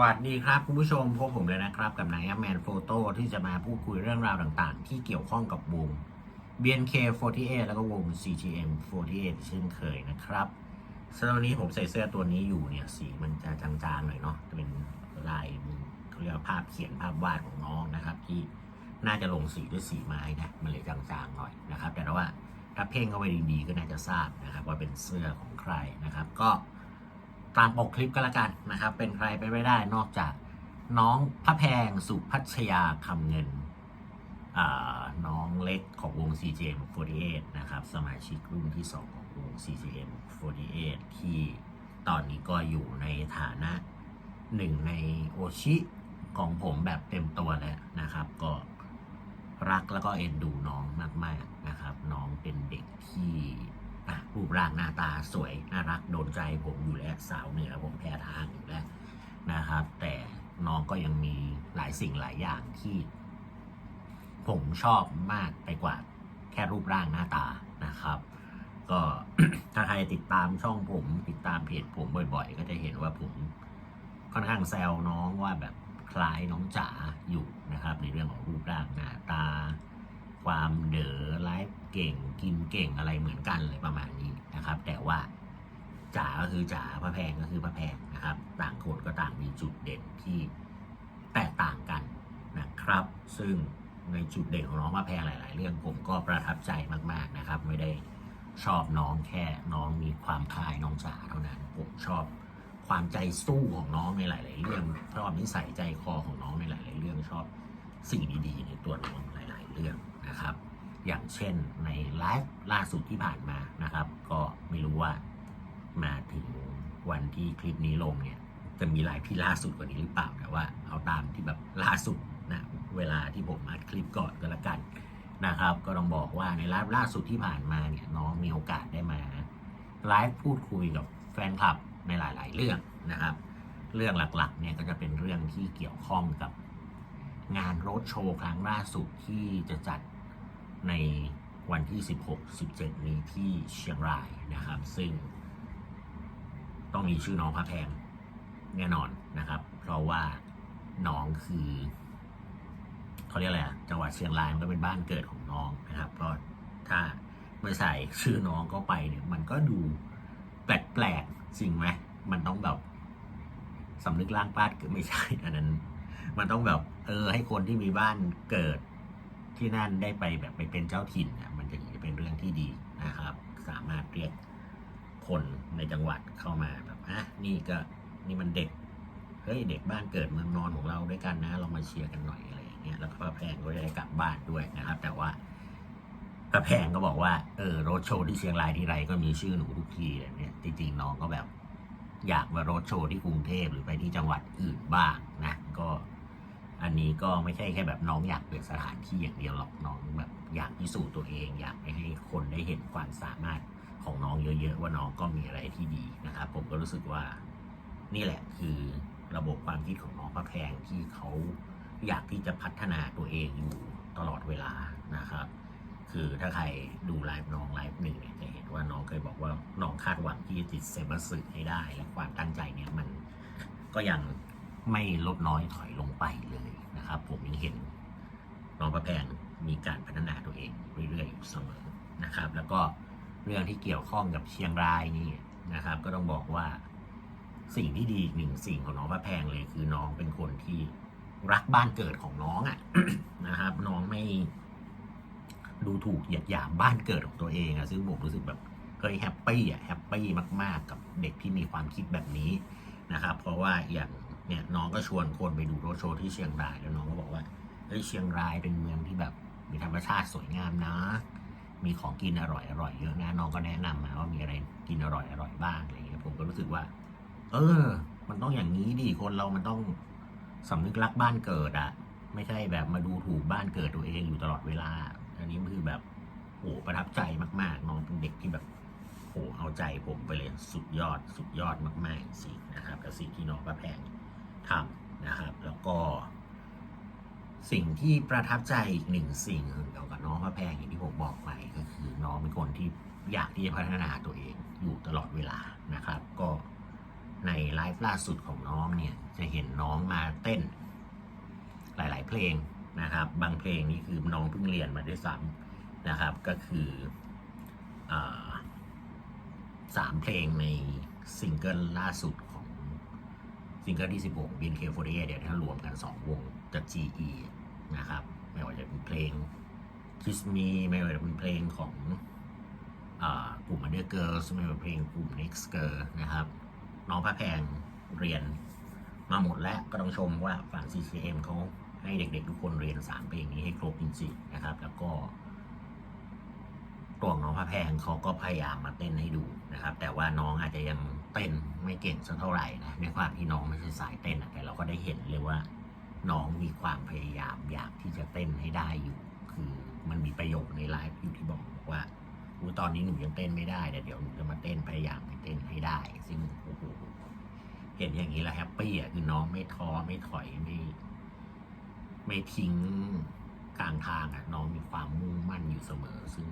วัสดีครับคุณผู้ชมพบผมเลยนะครับกับนายแอมแมนโฟโต้ที่จะมาพูดคุยเรื่องราวต่างๆ ที่เกี่ยวข้องกับวง BNK48 แล้วก็วง CGM48 เช่นเคยนะครับสำหรับวันนี้ผมใส่เสื้อตัวนี้อยู่เนี่ยสีมันจะจางๆหน่อยเนาะจะเป็นลายเขาเรียกว่าภาพเขียนภาพวาดของน้องนะครับ ที่น่าจะลงสีด้วยสีไม้นะมันเลยจางๆหน่อยนะครับ แต่ว่าถ้าเพ่งเข้าไปดีๆก็น่าจะทราบนะครับว่าเป็นเสื้อของใครนะครับ ก็ ตามปกคลิปก็แล้วกันนะครับ เป็นใครไปไม่ได้นอกจากน้องพระแพงสุพัชยาคำเงินน้องเล็กของวง CGM48 นะครับ สมาชิกรุ่นที่ 2 ของวง CGM48 ที่ตอนนี้ก็อยู่ในฐานะหนึ่งในโอชิของผมแบบเต็มตัวแล้วนะครับ ก็รักแล้วก็เอ็นดูน้องมาก ๆ นะครับ น้องเป็นเด็กที่ รูปร่างหน้าตาสวยน่ารักโดนใจผมอยู่แล้วสาวเหนือผมแพ้ทางอยู่แล้วนะครับ แต่น้องก็ยังมีหลายสิ่งหลายอย่างที่ ผมชอบมากไปกว่าแค่รูปร่างหน้าตานะครับ ก็ถ้าใครติดตามช่องผม ติดตามเพจผมบ่อยๆ ก็จะเห็นว่าผมค่อนข้างแซวน้องว่าแบบคล้ายน้องจ๋าอยู่นะครับ ในเรื่องของรูปร่างหน้าตา ความเด๋อไลฟ์เก่งกินเก่งอะไรเหมือนกันเลยประมาณนี้นะครับ แต่ว่าจ๋าก็คือจ๋าพระแพงก็คือพระแพงนะครับ ต่างคนก็ต่างมีจุดเด่นที่แตกต่างกันนะครับ ซึ่งในจุดเด่นของน้องพระแพงหลาย ๆ เรื่องผมก็ประทับใจมาก ๆนะครับ ไม่ได้ชอบน้องแค่น้องมีความคลายน้องจ๋าเท่านั้นผมชอบความใจสู้ของน้องในหลาย ๆ เรื่องชอบนิสัยใจคอของน้องในหลาย ๆ เรื่องชอบสิ่งดี ๆ ในตัวน้องหล เรื่องนะครับ อย่างเช่นในไลฟ์ล่าสุดที่ผ่านมานะครับ ก็ไม่รู้ว่ามาถึงวันที่คลิปนี้ลงเนี่ยจะมีไลฟ์ที่ล่าสุดกว่านี้หรือเปล่าแต่ว่าเอาตามที่แบบล่าสุดนะเวลาที่ผมอัดคลิปก่อนก็แล้วกันนะครับ ก็ต้องบอกว่าในไลฟ์ล่าสุดที่ผ่านมาเนี่ยน้องมีโอกาสได้มาไลฟ์พูดคุยกับแฟนคลับในหลาย ๆ เรื่องนะครับ เรื่องหลักๆเนี่ยก็จะเป็นเรื่องที่เกี่ยวข้องกับ งานโรดโชว์ครั้งล่าสุดที่จะจัดในวันที่ 16-17 นี้ที่เชียงรายนะครับ ซึ่งต้องมีชื่อน้องพระแพงแน่นอนนะครับ เพราะว่าน้องคือเขาเรียกอะไรอะจังหวัดเชียงรายมันก็เป็นบ้านเกิดของน้องนะครับก็ถ้าไม่ใส่ชื่อน้องเข้าไปเนี่ย มันก็ดูแปลกๆจริงไหมมันต้องแบบสำนึกล่างปาดคือไม่ใช่อันนั้น มันต้องแบบเออให้คนที่มีบ้านเกิดที่นั่นได้ไปแบบไปเป็นเจ้าถิ่นเนี่ยมันจะเป็นเรื่องที่ดีนะครับ สามารถเรียกคนในจังหวัดเข้ามาแบบอะนี่ก็นี่มันเด็กเฮ้ยเด็กบ้านเกิดเมืองนอนของเราด้วยกันนะเรามาเชียร์กันหน่อยอะไรอย่างเงี้ยแล้วก็พระแพงก็จะได้กลับบ้านด้วยนะครับ แต่ว่าพระแพงก็บอกว่าเออโรดโชว์ที่เชียงรายที่ไรก็มีชื่อหนูทุกทีเลยเนี่ยจริงๆน้องก็แบบ อยากมาโรดโชว์ที่กรุงเทพหรือไปที่จังหวัดอื่นบ้างนะก็ อันนี้ก็ไม่ใช่แค่แบบน้องอยากเปลี่ยนสถานที่อย่างเดียวหรอกน้องแบบอยากพิสูจน์ตัวเอง อยากให้คนได้เห็นความสามารถของน้องเยอะๆ ว่าน้องก็มีอะไรที่ดีนะครับ ผมก็รู้สึกว่านี่แหละคือระบบความคิดของน้องพระแพงที่เขาอยากที่จะพัฒนาตัวเองอยู่ตลอดเวลานะครับ คือถ้าใครดูไลฟ์น้องไลฟ์หนึ่งเนี่ยจะเห็นว่าน้องเคยบอกว่าน้องคาดหวังที่จะติดเซบัสสึให้ได้ และความตั้งใจเนี่ยมันก็ยัง ไม่ลดน้อยถอยลงไปเลยนะครับ ผมยังเห็นน้องพระแพงมีการพัฒนาตัวเองเรื่อยๆอยู่เสมอนะครับ แล้วก็เรื่องที่เกี่ยวข้องกับเชียงรายนี่นะครับ ก็ต้องบอกว่าสิ่งที่ดีหนึ่งสิ่งของน้องพระแพงเลยคือน้องเป็นคนที่รักบ้านเกิดของน้องอะ่ะนะครับ น้องไม่ดูถูกเหยียดหยามบ้านเกิดของตัวเองอะซึ่งผมรู้สึกแบบเฮ้ยแฮปปี้อะแฮปปี้มาก ๆ กับเด็กที่มีความคิดแบบนี้นะครับ เพราะว่าอย่าง เนี่ยน้องก็ชวนคนไปดูโรดโชว์ที่เชียงรายแล้วน้องก็บอกว่าเฮ้ยเชียงรายเป็นเมืองที่แบบมีธรรมชาติสวยงามนะ มีของกินอร่อยอร่อยเยอะนะน้องก็แนะนำมาว่ามีอะไรกินอร่อยอร่อยบ้างอะไรเงี้ยผมก็รู้สึกว่า เออ มันต้องอย่างนี้ดิคนเรามันต้องสำนึกรักบ้านเกิดอะไม่ใช่แบบมาดูถูกบ้านเกิดตัวเองอยู่ตลอดเวลา อันนี้คือแบบโหประทับใจมาก ๆ น้องเป็นเด็กที่แบบโหเอาใจผมไปเลยสุดยอดสุดยอดมากๆจรินะครับกับสิ่งที่น้องประแพง ทำนะครับ แล้วก็ สิ่งที่ประทับใจอีกหนึ่งสิ่งเกี่ยวกับน้องพระแพงอย่างที่ผมบอกไปก็คือน้องเป็นคนที่อยากที่จะพัฒนาตัวเองอยู่ตลอดเวลานะครับ ก็ในไลฟ์ล่าสุดของน้องเนี่ยจะเห็นน้องมาเต้น หลาย ๆ เพลงนะครับ บางเพลงนี่คือน้องเพิ่งเรียนมาด้วยซ้ำนะครับ ก็คืออสามเพลงในซิงเกิลล่าสุด ซิงเกิลที่ 16 BNK48 เดี๋ยวถ้ารวมกัน 2 วงจาก GE นะครับ ไม่ว่าจะเป็นเพลง Kiss Me ไม่ว่าจะเป็นเพลงของอกลุ่ม Under Girls ไม่ว่าเพลงกลุ่ม Next Girl นะครับ น้องพระแพงเรียนมาหมดแล้วก็ต้องชมว่าฝั่ง CCM เขาให้เด็กๆ ทุกคนเรียน3เพลงนี้ให้ครบจริงๆนะครับ แล้วก็ตัวของน้องพระแพงเขาก็พยายามมาเต้นให้ดูนะครับ แต่ว่าน้องอาจจะยังเต้น เก่งสักเท่าไหร่นะในความที่น้องไม่ใช่สายเต้นอะแต่เราก็ได้เห็นเลยว่า น้องมีความพยายามอยากที่จะเต้นให้ได้อยู่ คือมันมีประโยคในไลฟ์อยู่ที่บอกว่าอูตอนนี้หนูยังเต้นไม่ได้แต่เดี๋ยวหนูจะมาเต้นพยายามไปเต้นให้ได้ ซึ่งโอ้โหเห็นอย่างนี้แล้วแฮปปี้อะคือน้องไม่ท้อไม่ถอยไม่ไม่ทิ้งกลางทางอะน้องมีความมุ่งมั่นอยู่เสมอ ซึ่ง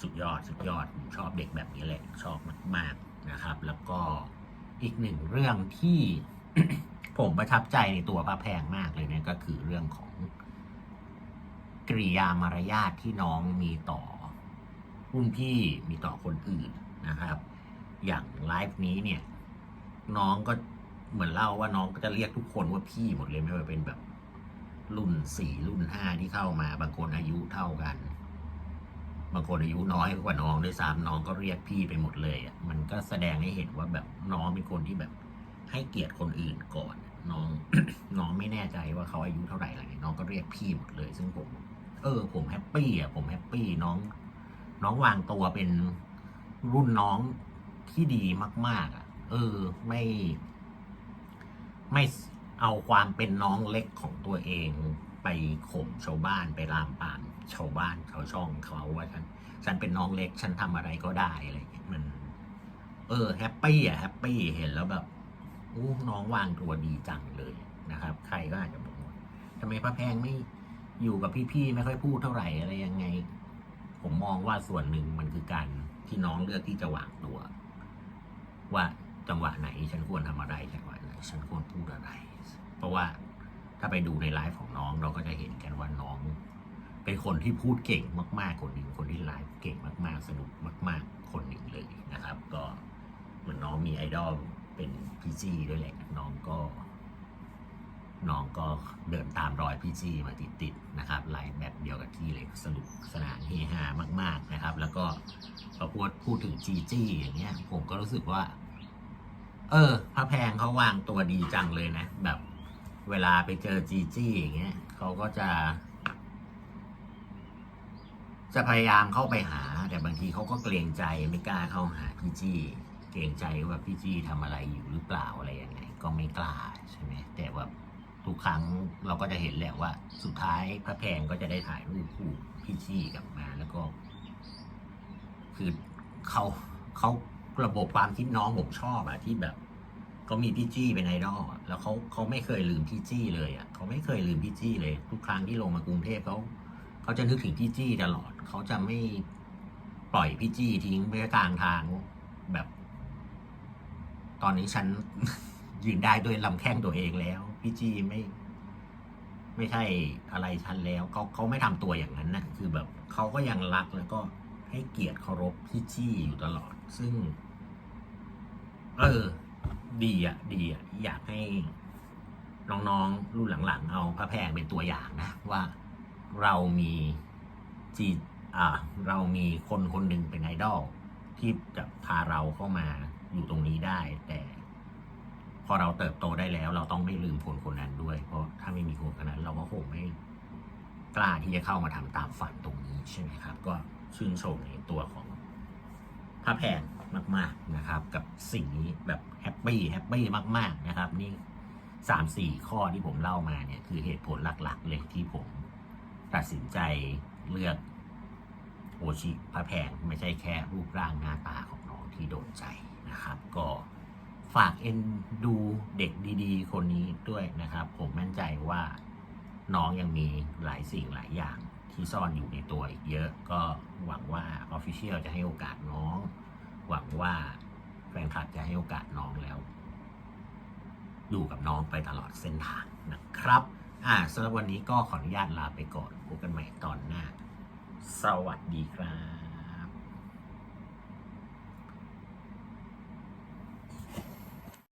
สุดยอดสุดยอดผมชอบเด็กแบบนี้แหละ ชอบมากๆ นะครับ แล้วก็อีกหนึ่งเรื่องที่ผมประทับใจในตัวพระแพงมากเลยเนี่ยก็คือเรื่องของกริยามารยาทที่น้องมีต่อรุ่นพี่มีต่อคนอื่นนะครับ อย่างไลฟ์นี้เนี่ย น้องก็เหมือนเล่าว่าน้องก็จะเรียกทุกคนว่าพี่หมดเลยไม่ว่าเป็นแบบรุ่นสี่รุ่นห้าที่เข้ามาบางคนอายุเท่ากัน บางคนอายุน้อยกว่าน้องด้วยซ้ำน้องก็เรียกพี่ไปหมดเลยอะมันก็แสดงให้เห็นว่าแบบน้องเป็นคนที่แบบให้เกียรติคนอื่นก่อน น้องน้องไม่แน่ใจว่าเขาอายุเท่าไหร่อะไรเงี้ยน้องก็เรียกพี่หมดเลย ซึ่งผม เออ ผมแฮปปี้อะผมแฮปปี้น้อง น้องวางตัวเป็นรุ่นน้องที่ดีมาก ๆ อะ เออ ไม่ ไม่เอาความเป็นน้องเล็กของตัวเอง ไปข่มชาวบ้านไปลามปามชาวบ้านชาวช่องเขาว่าฉันฉันเป็นน้องเล็กฉันทำอะไรก็ได้อะไรเงี้ยมัน เออแฮปปี้อะแฮปปี้เห็นแล้วแบบโอ้น้องวางตัวดีจังเลยนะครับ ใครก็อาจจะบอกว่าทำไมพระแพงไม่อยู่กับพี่ๆไม่ค่อยพูดเท่าไหร่อะไรยังไง ผมมองว่าส่วนหนึ่งมันคือการที่น้องเลือกที่จะวางตัว ว่าจังหวะไหนฉันควรทำอะไรจังหวะไหนฉันควรพูดอะไร เพราะว่า ถ้าไปดูในไลฟ์ของน้องเราก็จะเห็นกันว่าน้อง เป็นคนที่พูดเก่งมากๆ คนหนึ่งคนที่ไลฟ์เก่งมาก ๆ สนุกมาก ๆ คนหนึ่งเลยนะครับ ก็เหมือนน้องมีไอดอลเป็นพี่จีด้วยแหละน้องก็น้องก็เดินตามรอยพี่จีมาติดๆนะครับไลฟ์แบบเดียวกับที่เลยสนุกสนานเฮฮามาก ๆนะครับ แล้วก็พอพูดพูดถึงจีจี้อย่างเงี้ย ผมก็รู้สึกว่า เออพระแพงเขาวางตัวดีจังเลยนะ แบบ เวลาไปเจอจีจี้อย่างเงี้ยเขาก็จะ จะพยายามเข้าไปหา แต่บางทีเขาก็เกรงใจไม่กล้าเข้าหาพี่จี้ เกรงใจว่าพี่จี้ทำอะไรอยู่หรือเปล่าอะไรยังไง ก็ไม่กล้าใช่ไหมแต่ว่าทุกครั้งเราก็จะเห็นแหละว่า สุดท้ายพระแพงก็จะได้ถ่ายรูปคู่พี่จี้กลับมาแล้วก็ คือเขาเขาระบบความคิดน้องผมชอบอะที่แบบ เขามีพี่จี้เป็นไอดอลอะแล้วเขาเขาไม่เคยลืมพี่จี้เลยอะเขาไม่เคยลืมพี่จี้เลย ทุกครั้งที่ลงมากรุงเทพเขาเขาจะนึกถึงพี่จี้ตลอดเขาจะไม่ปล่อยพี่จี้ทิ้งไปกลางทางแบบ ตอนนี้ฉัน ยืนได้ด้วยลำแข้งตัวเองแล้ว พี่จี้ไม่ ไม่ใช่อะไรฉันแล้วเขาเขาไม่ทำตัวอย่างนั้นนะคือแบบเขาก็ยังรักแล้วก็ให้เกียรติเคารพพี่จี้อยู่ตลอด ซึ่ง เออ ดีอะดีอะอยากให้น้องๆรุ่นหลังๆ เอาพระแพงเป็นตัวอย่างนะ ว่าเรามีจีอ่าเรามีคนคนหนึ่งเป็นไอดอลที่จะพาเราเข้ามาอยู่ตรงนี้ได้ แต่ พอเราเติบโตได้แล้ว เราต้องไม่ลืมคนคนนั้นด้วย เพราะถ้าไม่มีคนคนนั้น เราก็คงไม่กล้าที่จะเข้ามาทำตามฝันตรงนี้ใช่ไหมครับ ก็ชื่นชมในตัวของพระแพง มาก ๆนะครับ กับสิ่งนี้แบบแฮปปี้แฮปปี้มากๆนะครับ นี่สามสี่ข้อที่ผมเล่ามาเนี่ยคือเหตุผลหลักๆ เลยที่ผมตัดสินใจเลือกโอชิพระแพงไม่ใช่แค่รูปร่างหน้าตาของน้องที่โดนใจนะครับ ก็ฝากเอ็นดูเด็กดีๆ คนนี้ด้วยนะครับ ผมมั่นใจว่าน้องยังมีหลายสิ่งหลายอย่างที่ซ่อนอยู่ในตัวอีกเยอะ ก็หวังว่า Official จะให้โอกาสน้องหวัง ว่าแฟนคลับจะให้โอกาสน้องแล้ว อยู่กับน้องไปตลอดเส้นทางนะครับ อ่าสำหรับวันนี้ก็ขออนุญาตลาไปก่อนพบกันใหม่ตอนหน้า สวัสดีครับ